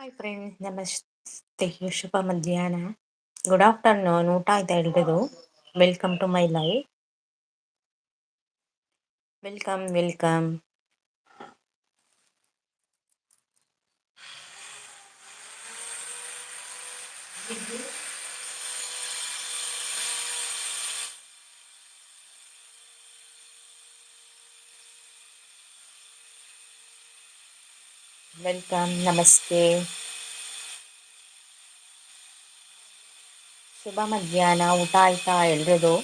Hi friend ನಮಸ್ತೆ ಶುಭ ಮಧ್ಯಾಹ್ನ ಗುಡ್ ಆಫ್ಟರ್ನೂನ್ ಊಟ ಆಯ್ತಾ ಎಲ್ರಿಗೂ welcome to my life welcome welcome welcome ನಮಸ್ತೆ ಶುಭ ಮಧ್ಯಾಹ್ನ ಊಟ ಆಯ್ತಾ ಎಲ್ರಿಗೂ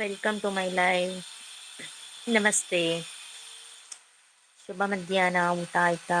ವೆಲ್ಕಮ್ ಟು ಮೈ ಲೈಫ್ ನಮಸ್ತೆ ಶುಭ ಮಧ್ಯಾಹ್ನ ಊಟ ಆಯ್ತಾ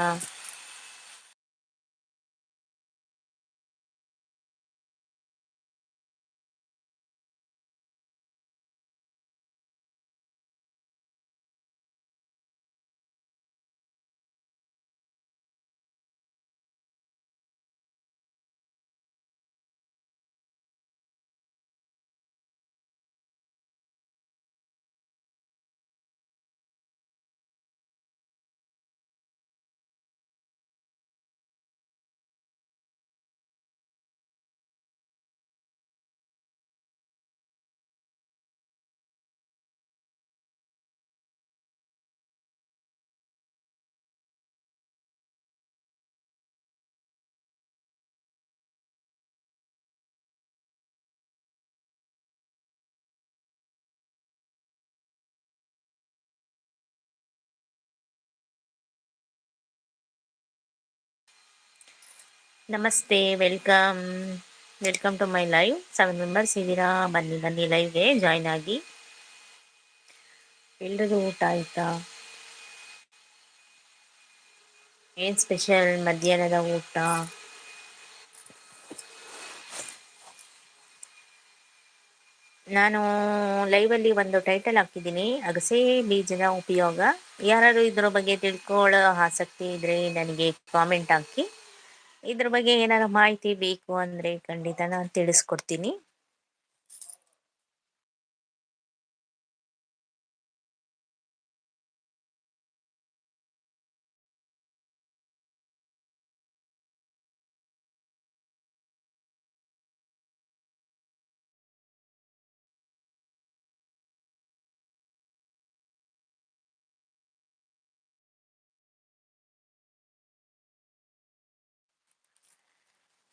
ನಮಸ್ತೆ, welcome. Welcome to my live. Seven members ಇದ್ದೀರಾ ಬನ್ನಿ ಬನ್ನಿ ಲೈವ್ಗೆ ಜಾಯ್ನ್ ಆಗಿ. ಎಲ್ರಿಗೂ ಊಟ ಆಯ್ತಾ? ಏನು ಸ್ಪೆಷಲ್ ಮಧ್ಯಾಹ್ನದ ಊಟ? ನಾನು ಲೈವಲ್ಲಿ ಒಂದು ಟೈಟಲ್ ಹಾಕಿದ್ದೀನಿ. ಅಗಸೆ ಬೀಜದ ಉಪಯೋಗ. ಯಾರಾದರೂ ಇದರ ಬಗ್ಗೆ ತಿಳ್ಕೊಳ್ಳೋ ಆಸಕ್ತಿ ಇದ್ರೆ ನನಗೆ ಕಾಮೆಂಟ್ ಹಾಕಿ. ಇದ್ರ ಬಗ್ಗೆ ಏನಾರ ಮಾಹಿತಿ ಬೇಕು ಅಂದ್ರೆ ಖಂಡಿತ ನಾನು ತಿಳಿಸ್ಕೊಡ್ತೀನಿ.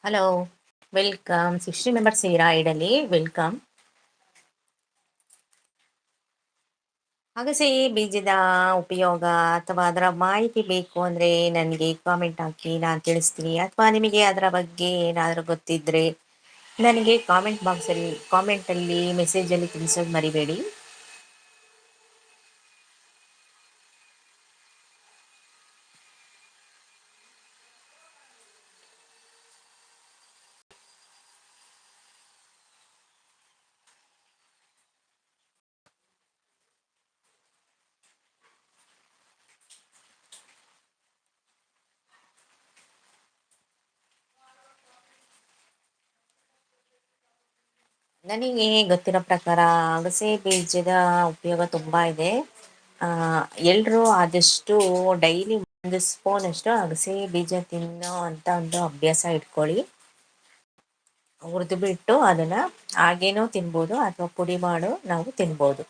ಹಲೋ ವೆಲ್ಕಮ್ ಸಿಕ್ಸ್ಟಿ ಮೆಂಬರ್ಸ್ ಇದ್ದೀರಾ ಐಡಲ್ಲಿ ವೆಲ್ಕಮ್ ಅಗಸೆ ಬೀಜದ ಉಪಯೋಗ ಅಥವಾ ಅದರ ಮಾಹಿತಿ ಬೇಕು ಅಂದರೆ ನನಗೆ ಕಾಮೆಂಟ್ ಹಾಕಿ, ನಾನು ತಿಳಿಸ್ತೀನಿ. ಅಥವಾ ನಿಮಗೆ ಅದರ ಬಗ್ಗೆ ಏನಾದರೂ ಗೊತ್ತಿದ್ದರೆ ನನಗೆ ಕಾಮೆಂಟ್ ಬಾಕ್ಸಲ್ಲಿ ಕಾಮೆಂಟಲ್ಲಿ ಮೆಸೇಜಲ್ಲಿ ತಿಳಿಸೋದು ಮರಿಬೇಡಿ. ನನಗೆ ಗೊತ್ತಿರೋ ಪ್ರಕಾರ ಅಗಸೆ ಬೀಜದ ಉಪಯೋಗ ತುಂಬ ಇದೆ. ಎಲ್ಲರೂ ಆದಷ್ಟು ಡೈಲಿ ಒಂದು ಸ್ಪೂನ್ ಅಷ್ಟು ಅಗಸೆ ಬೀಜ ತಿನ್ನೋ ಅಂತ ಒಂದು ಅಭ್ಯಾಸ ಇಟ್ಕೊಳ್ಳಿ. ಹುರಿದು ಬಿಟ್ಟು ಅದನ್ನು ಹಾಗೇನೂ ತಿನ್ಬೋದು ಅಥವಾ ಪುಡಿ ಮಾಡು, ನಾವು ತಿನ್ಬೋದು.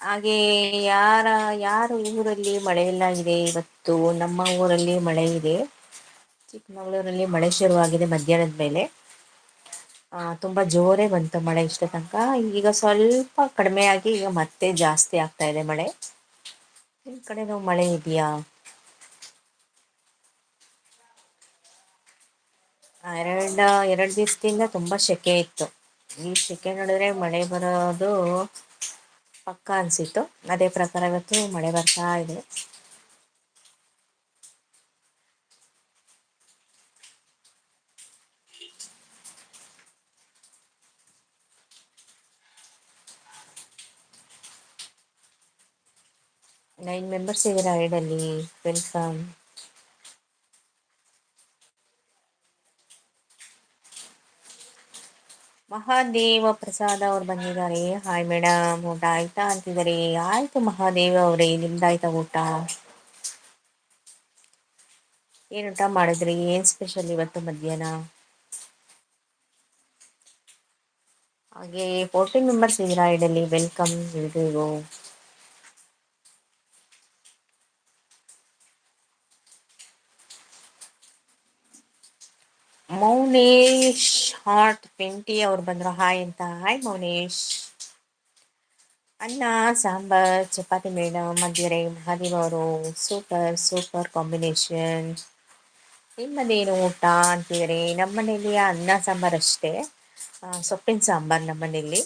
ಹಾಗೆ ಯಾರ ಯಾರ ಊರಲ್ಲಿ ಮಳೆ ಇಲ್ಲ ಇದೆ? ಇವತ್ತು ನಮ್ಮ ಊರಲ್ಲಿ ಮಳೆ ಇದೆ. ಚಿಕ್ಕಮಗಳೂರಲ್ಲಿ ಮಳೆ ಶುರುವಾಗಿದೆ ಮಧ್ಯಾಹ್ನದ ಮೇಲೆ. ತುಂಬಾ ಜೋರೇ ಬಂತು ಮಳೆ ಇಷ್ಟ ತನಕ. ಈಗ ಸ್ವಲ್ಪ ಕಡಿಮೆಯಾಗಿ ಈಗ ಮತ್ತೆ ಜಾಸ್ತಿ ಆಗ್ತಾ ಇದೆ ಮಳೆ. ನಿಮ್ ಕಡೆನೂ ಮಳೆ ಇದೆಯಾ? ಎರಡು ಎರಡು ದಿವಸದಿಂದ ತುಂಬಾ ಸೆಕೆ ಇತ್ತು. ಈ ಸೆಕೆ ನೋಡಿದ್ರೆ ಮಳೆ ಬರೋದು ಪಕ್ಕ ಅನ್ಸಿತ್ತು. ಅದೇ ಪ್ರಕಾರ ಇವತ್ತು ಮಳೆ ಬರ್ತಾ ಇದೆ. ನೈನ್ ಮೆಂಬರ್ಸ್ ಇದ್ದೀರಾ ರೈಡಲ್ಲಿ ವೆಲ್ಕಮ್ ಮಹಾದೇವ ಪ್ರಸಾದ ಅವ್ರು ಬಂದಿದ್ದಾರೆ. ಹಾಯ್ ಮೇಡಮ್, ಊಟ ಆಯ್ತಾ ಅಂತಿದ್ದಾರೆ. ಆಯ್ತು ಮಹಾದೇವ ಅವರೇ, ನಿಮ್ದಾಯ್ತಾ ಊಟ? ಏನ್ ಊಟ ಮಾಡಿದ್ರಿ? ಏನ್ ಸ್ಪೆಷಲ್ ಇವತ್ತು ಮಧ್ಯಾಹ್ನ? ಹಾಗೆ ಫೋರ್ಟೀನ್ ಮೆಂಬರ್ಸ್ ಇದ್ದೀರಾ ಇಡಲಿ ವೆಲ್ಕಮ್ ಎಲ್ರಿಗೂ ಮೌನೇಶ್. ಹಾರ್ಟ್ ಪಿಂಟಿ ಅವ್ರು ಬಂದ್ರು. ಹಾಯ್ ಅಂತ. ಹಾಯ್ ಮೌನೇಶ್. ಅನ್ನ, ಸಾಂಬಾರ್, ಚಪಾತಿ ಮೇಡಮ್ ಮಧ್ಯರೆ, ಮಹಾದೇವ್ ಅವರು. Super super combination. ನಿಮ್ಮದೇನು ಊಟ ಅಂತೀರಿ ನಮ್ಮ ಅನ್ನ, ಸಾಂಬಾರ್ ಅಷ್ಟೇ. ಸೊಪ್ಪಿನ ಸಾಂಬಾರ್ ನಮ್ಮ ಮನೇಲಿ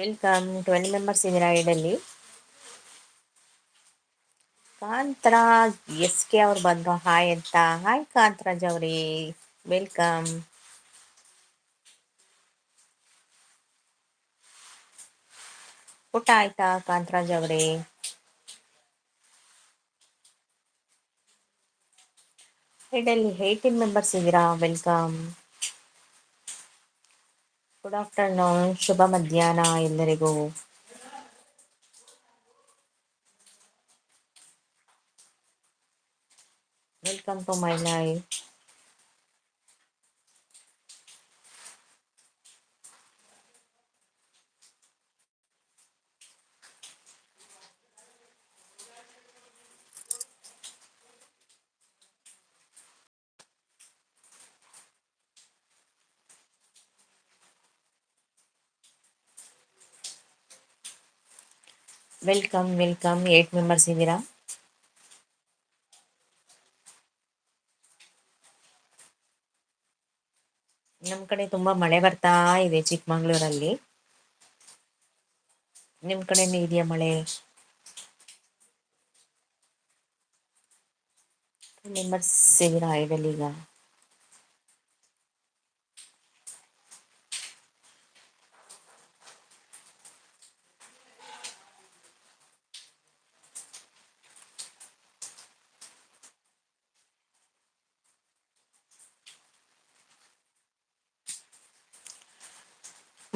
ವೆಲ್ಕಮ್ ಟ್ವೆಂಟಿ ಮೆಂಬರ್ಸ್ ಇದೀರಾ ಐಡಲ್ಲಿ ಕಾಂತರಾಜ್ ಎಸ್ ಕೆ ಅವ್ರು ಬಂದ್ರು. ಹಾಯ್ ಅಂತ. ಹಾಯ್ ಕಾಂತರಾಜ್ ಅವರೇ. ವೆಲ್ಕಮ್ ಊಟ ಆಯ್ತಾ ಕಾಂತರಾಜ್ ಅವರೇ? ಐಡಲ್ಲಿ ಏಯ್ಟೀನ್ ಮೆಂಬರ್ಸ್ ಇದ್ದೀರಾ? ವೆಲ್ಕಮ್ ಗುಡ್ ಆಫ್ಟರ್ನೂನ್ ಶುಭ ಮಧ್ಯಾಹ್ನ ಎಲ್ಲರಿಗೂ welcome to my life welcome welcome eight members ಇದ್ದೀರಾ ನಮ್ಮ ಕಡೆ ತುಂಬಾ ಮಳೆ ಬರ್ತಾ ಇದೆ ಚಿಕ್ಕಮಂಗ್ಳೂರಲ್ಲಿ. ನಿಮ್ಮ ಕಡೆ ಇದೆಯಾ ಮಳೆ? ಮೆಂಬರ್ಸ್ ಇದ್ದೀರಾ ಐಡಲ್ ಈಗ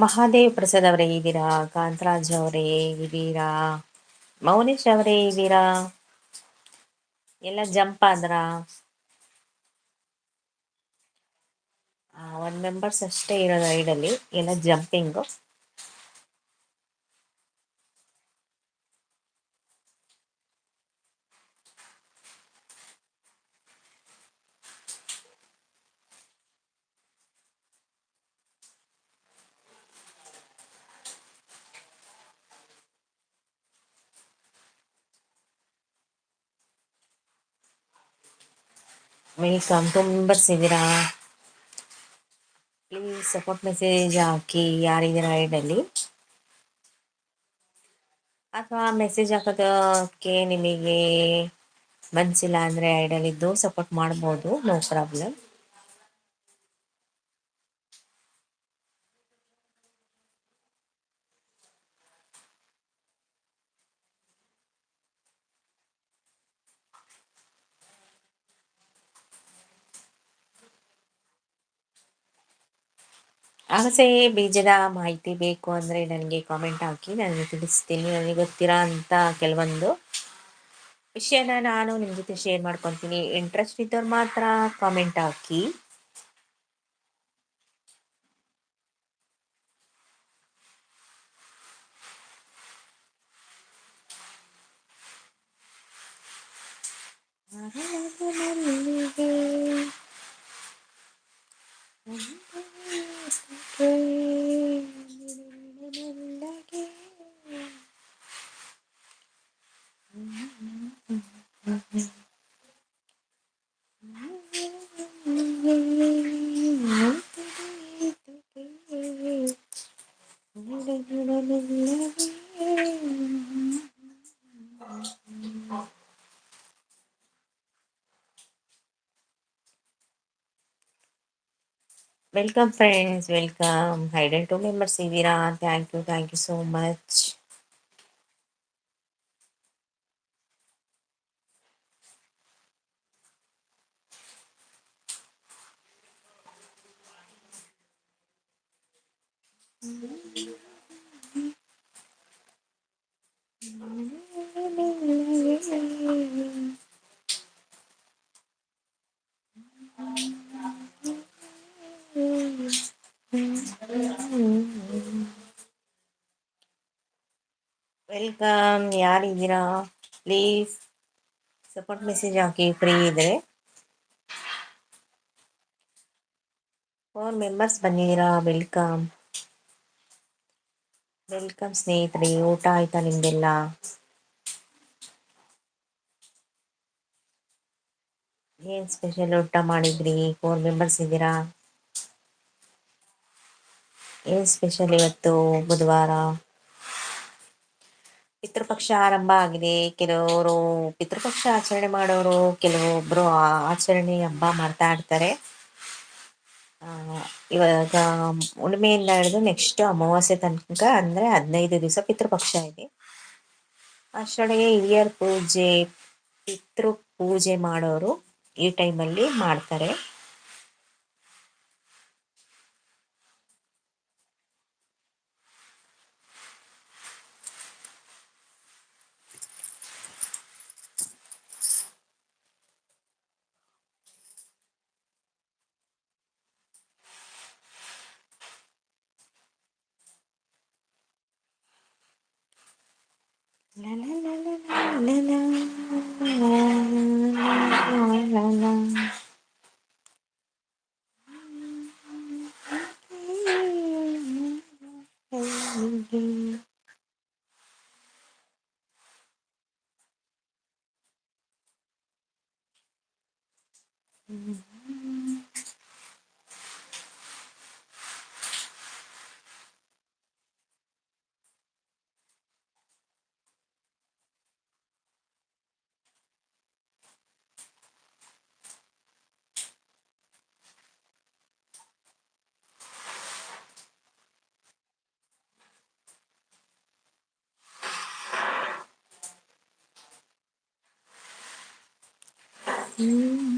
ಮಹಾದೇವ್ ಪ್ರಸಾದ್ ಅವರೇ ಇದ್ದೀರಾ ಕಾಂತರಾಜ್ ಅವರೇ ಇದ್ದೀರಾ ಮೌನೇಶ್ ಅವರೇ ಇದ್ದೀರಾ ಎಲ್ಲ ಜಂಪ್ ಆದ್ರ? ಒನ್ ಮೆಂಬರ್ಸ್ ಅಷ್ಟೇ ಇರೋದು ಐಡಲ್ಲಿ ಎಲ್ಲ ಜಂಪಿಂಗು ವೆಲ್ಕಮ್ ಇದ್ದೀರಾ ಪ್ಲೀಸ್ ಸಪೋರ್ಟ್ ಮೆಸೇಜ್ ಹಾಕಿ ಯಾರಿದ್ದೀರಾ ಐಡಲ್ಲಿ ಅಥವಾ ಮೆಸೇಜ್ ಹಾಕೋದಕ್ಕೆ ನಿಮಗೆ ಮನಸ್ಸಿಲ್ಲ ಅಂದರೆ ಐಡಲ್ಲಿದ್ದು ಸಪೋರ್ಟ್ ಮಾಡ್ಬೋದು ನೋ ಪ್ರಾಬ್ಲಮ್ ಅಗಸೆ ಬೀಜದ ಮಾಹಿತಿ ಬೇಕು ಅಂದರೆ ನನಗೆ ಕಾಮೆಂಟ್ ಹಾಕಿ, ನಾನು ತಿಳಿಸ್ತೀನಿ. ನನಗೆ ಗೊತ್ತಿರೋ ಅಂತ ಕೆಲವೊಂದು ವಿಷಯನ ನಾನು ನಿಮ್ಮ ಜೊತೆ ಶೇರ್ ಮಾಡ್ಕೊತೀನಿ. ಇಂಟ್ರೆಸ್ಟ್ ಇದ್ದವ್ರು ಮಾತ್ರ ಕಾಮೆಂಟ್ ಹಾಕಿ. Welcome friends, welcome. Hidden to members, Sivira. Thank you, thank you so much. Welcome ಯಾರಿದ್ದೀರಾ? Please support message ಹಾಕಿ ಫ್ರೀ ಇದ್ರೆ. ಫೋರ್ ಮೆಂಬರ್ಸ್ ಬಂದಿದ್ದೀರಾ? ವೆಲ್ಕಮ್ ವೆಲ್ಕಮ್ ಸ್ನೇಹಿತರೆ. ಊಟ ಆಯ್ತಾ ನಿಮ್ದೆಲ್ಲ? ಏನು ಸ್ಪೆಷಲ್ ಊಟ ಮಾಡಿದ್ರಿ? ಫೋರ್ ಮೆಂಬರ್ಸ್ ಇದ್ದೀರಾ? ಏನು ಸ್ಪೆಷಲ್ ಇವತ್ತು, ಬುಧವಾರ? ಪಿತೃಪಕ್ಷ ಆರಂಭ ಆಗಿದೆ. ಕೆಲವರು ಪಿತೃಪಕ್ಷ ಆಚರಣೆ ಮಾಡೋರು, ಕೆಲವೊಬ್ರು ಆಚರಣೆ ಹಬ್ಬ ಮಾಡ್ತಾ ಇರ್ತಾರೆ. ಇವಾಗ ಹುಣ್ಣಿಮೆಯಿಂದ ಹಿಡಿದು ನೆಕ್ಸ್ಟ್ ಅಮಾವಾಸ್ಯೆ ತನಕ ಅಂದರೆ ಹದಿನೈದು ದಿವಸ ಪಿತೃಪಕ್ಷ ಇದೆ. ಅಷ್ಟೊಳಗೆ ಹಿರಿಯರ್ ಪೂಜೆ ಪಿತೃ ಪೂಜೆ ಮಾಡೋರು ಈ ಟೈಮಲ್ಲಿ ಮಾಡ್ತಾರೆ. Mm-hmm. Mm.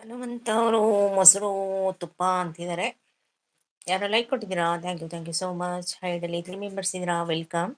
ಹನುಮಂತ ಅವರು ಮೊಸರು ತುಪ್ಪ ಅಂತಿದ್ದಾರೆ. ಯಾರೋ ಲೈಕ್ ಕೊಟ್ಟಿದ್ದೀರಾ thank you thank you so much hi ಹೈಡಲ್ಲಿ three members ಇದ್ದೀರಾ? ವೆಲ್ಕಮ್